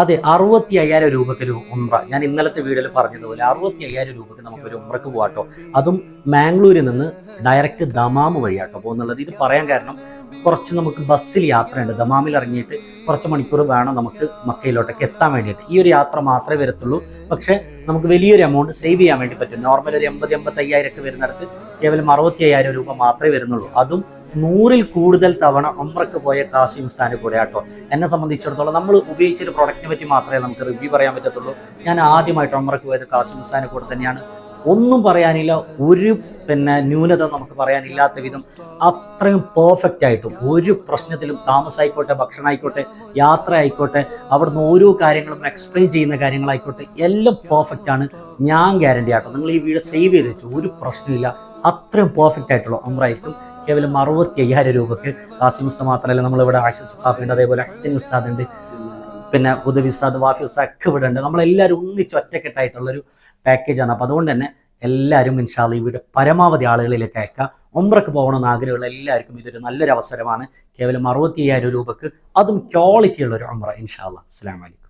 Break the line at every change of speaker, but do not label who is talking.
അതെ അറുപത്തി അയ്യായിരം രൂപയ്ക്ക് ഒരു ഉംറ. ഞാൻ ഇന്നലത്തെ വീഡിയോയിൽ പറഞ്ഞതുപോലെ അറുപത്തി അയ്യായിരം രൂപയ്ക്ക് നമുക്കൊരു ഉമ്രക്ക് പോകാട്ടോ അതും മാംഗ്ലൂരിൽ നിന്ന് ഡയറക്റ്റ് ദമാമ് വഴിയാട്ടോ പോകുന്നുള്ളത്. ഇത് പറയാൻ കാരണം കുറച്ച് നമുക്ക് ബസ്സിൽ യാത്രയുണ്ട്. ദമാമിൽ ഇറങ്ങിയിട്ട് കുറച്ച് മണിക്കൂർ വേണം നമുക്ക് മക്കയിലോട്ടൊക്കെ എത്താൻ വേണ്ടിയിട്ട്. ഈ ഒരു യാത്ര മാത്രമേ വരത്തുള്ളൂ. പക്ഷെ നമുക്ക് വലിയൊരു എമൗണ്ട് സേവ് ചെയ്യാൻ വേണ്ടി പറ്റും. നോർമൽ ഒരു എൺപത് എൺപത്തി അയ്യായിരം ഒക്കെ വരുന്നിടത്ത് കേവലം അറുപത്തി അയ്യായിരം രൂപ മാത്രമേ വരുന്നുള്ളൂ. അതും നൂറിൽ കൂടുതൽ തവണ അമ്രക്ക് പോയ കാസിം ഉസ്താന്റെ കൂടെ ആട്ടോ. എന്നെ സംബന്ധിച്ചിടത്തോളം നമ്മൾ ഉപയോഗിച്ചൊരു പ്രൊഡക്റ്റിനെ പറ്റി മാത്രമേ നമുക്ക് റിവ്യൂ പറയാൻ പറ്റത്തുള്ളൂ. ഞാൻ ആദ്യമായിട്ട് അമ്രക്ക് പോയത് കാസിം ഉസ്താന്റെ കൂടെ തന്നെയാണ്. ഒന്നും പറയാനില്ല ഒരു പിന്നെ ന്യൂനത നമുക്ക് പറയാനില്ലാത്ത വിധം അത്രയും പെർഫെക്റ്റ് ആയിട്ടും ഒരു പ്രശ്നത്തിലും താമസമായിക്കോട്ടെ ഭക്ഷണം ആയിക്കോട്ടെ യാത്ര ആയിക്കോട്ടെ അവിടുന്ന് ഓരോ കാര്യങ്ങളും എക്സ്പ്ലെയിൻ ചെയ്യുന്ന കാര്യങ്ങളായിക്കോട്ടെ എല്ലാം പെർഫെക്റ്റ് ആണ്. ഞാൻ ഗ്യാരണ്ടി ആട്ടോ നിങ്ങൾ ഈ വീഡിയോ സേവ് ചെയ്ത് വെച്ചു ഒരു പ്രശ്നമില്ല അത്രയും പെർഫെക്റ്റ് ആയിട്ടുള്ള ഉംറായിരിക്കും കേവലം അറുപത്തി അയ്യായിരം രൂപക്ക് കാസിം ഉസ്താദ് മാത്രമല്ല നമ്മളിവിടെ ആഷിസ് സഖാഫി ഉണ്ട് അതേപോലെ ഹസീൻ ഉസ്താദ് ഉണ്ട് പിന്നെ ഉദവി ഉസ്താദ് വാഫി ഉസ്താദ് ഒക്കെ ഇവിടെ ഉണ്ട് നമ്മളെല്ലാവരും ഒന്നിച്ച് ഒറ്റക്കെട്ടായിട്ടുള്ളൊരു പാക്കേജാണ് അപ്പോൾ അതുകൊണ്ട് തന്നെ എല്ലാവരും ഇൻഷാൽ ഇവിടെ വീട് പരമാവധി ആളുകളിലേക്ക് അയക്കാം ഒമ്പ്രക്ക് പോകണമെന്ന് ആഗ്രഹമുള്ള എല്ലാവർക്കും ഇതൊരു നല്ലൊരു അവസരമാണ്. കേവലം അറുപത്തി അയ്യായിരം രൂപക്ക് അതും ക്വാളിറ്റിയുള്ളൊരു ഉള്ള ഒരു ഒമ്ര ഇൻഷാല്ല അസ്സാം വലൈക്കും